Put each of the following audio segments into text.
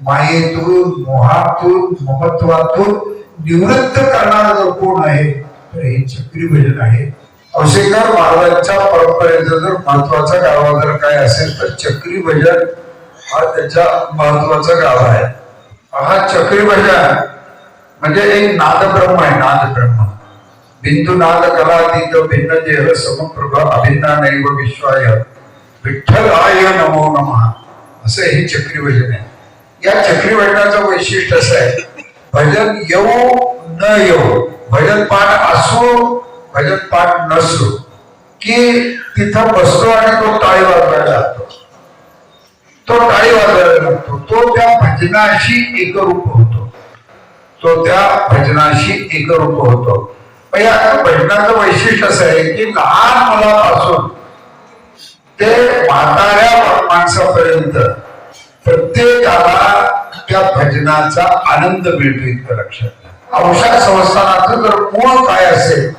मायेतून मोहातून महत्वातून निवृत्त करणारा जर कोण आहे तर हे चक्री भजन आहे. औषधकार महाराजांच्या परंपरेचा जर महत्त्वाचा गावा जर काय असेल तर चक्री भजन हा त्याच्या महत्त्वाचा गावा आहे. हा चक्री भजन म्हणजे एक नादब्रह्म आहे नादब्रह्म. बिंदू नाद कलातीत भिन्न देह समप्रभ अभिन्ना नैव विश्वाय. विठ्ठलाय नमो नमः. असं हे चक्री भजन आहे. या चक्री भजनाचं वैशिष्ट्य असं आहे. भजन येऊ न येऊ भजन पाठ असो भजन पाठ नसो की तिथं बसतो आणि तो टाळी वाजवायला लागतो तो टाळी वाजवायला लागतो तो त्या भजनाशी एकरूप होतो. तो त्या भजनाशी एकरूप होतो. पण या भजनाचं वैशिष्ट्य असं आहे की लहान मुलापासून ते म्हाताऱ्या माणसापर्यंत प्रत्येकाला त्या भजनाचा आनंद मिळतो इतकं लक्षात औषध संस्थानाचं जर मूळ काय असेल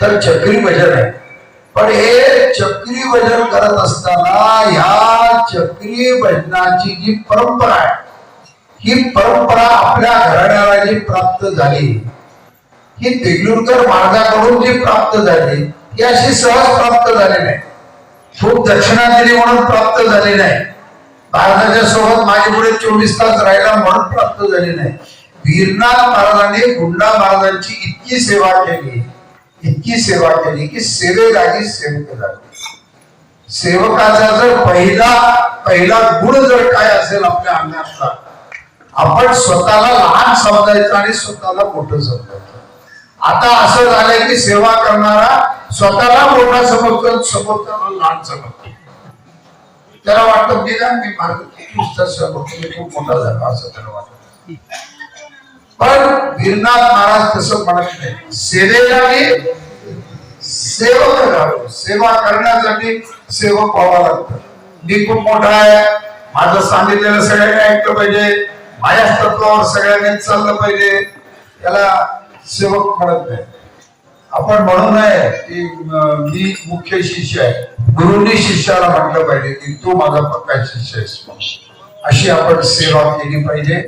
तर चक्री भजन आहे. पण हे चक्री भजन करत असताना ह्या चक्री भजनाची जी परंपरा आहे ही परंपरा आपल्या घराण्याला जी प्राप्त झाली. ही देगलूरकर मार्गाकडून जी प्राप्त झाली ही अशी सहज प्राप्त झाली नाही. खूप दक्षिणा दिली म्हणून प्राप्त झाली नाही. महाराजांच्या सोबत माझे पुढे चोवीस तास राहिला म्हणून प्राप्त झाली नाही. वीरनाथ महाराजांनी गुंडा महाराजांची इतकी सेवा केली इतकी सेवा केली की सेवेलागी सेवक झाले सेवकाचा जर पहिला पहिला गुण जर काय असेल आपल्या अंगातला आपण स्वतःला लहान समजायचं आणि स्वतःला मोठं समजायचं. आता असं झालंय की सेवा करणारा स्वतःला मोठा समजतो समोरच्याला लहान समजतो. त्याला वाटत मी काय मी माझं खूप मोठा झाला असं त्याला वाटत. पण वीरनाथ महाराज तसं म्हणत नाही. सेवक करावं सेवा करण्यासाठी सेवक व्हावा लागतं. मी खूप मोठा आहे. माझं सांगितलेलं सगळ्यांनी ऐकलं पाहिजे. माझ्याच तत्वावर सगळ्यांनी चाललं पाहिजे. त्याला सेवक म्हणत नाही. आपण म्हणू नये की मी मुख्य शिष्य आहे. गुरुंनी शिष्याला म्हटलं पाहिजे की तू माझा पक्का शिष्य आहेस. अशी आपण सेवा केली पाहिजे.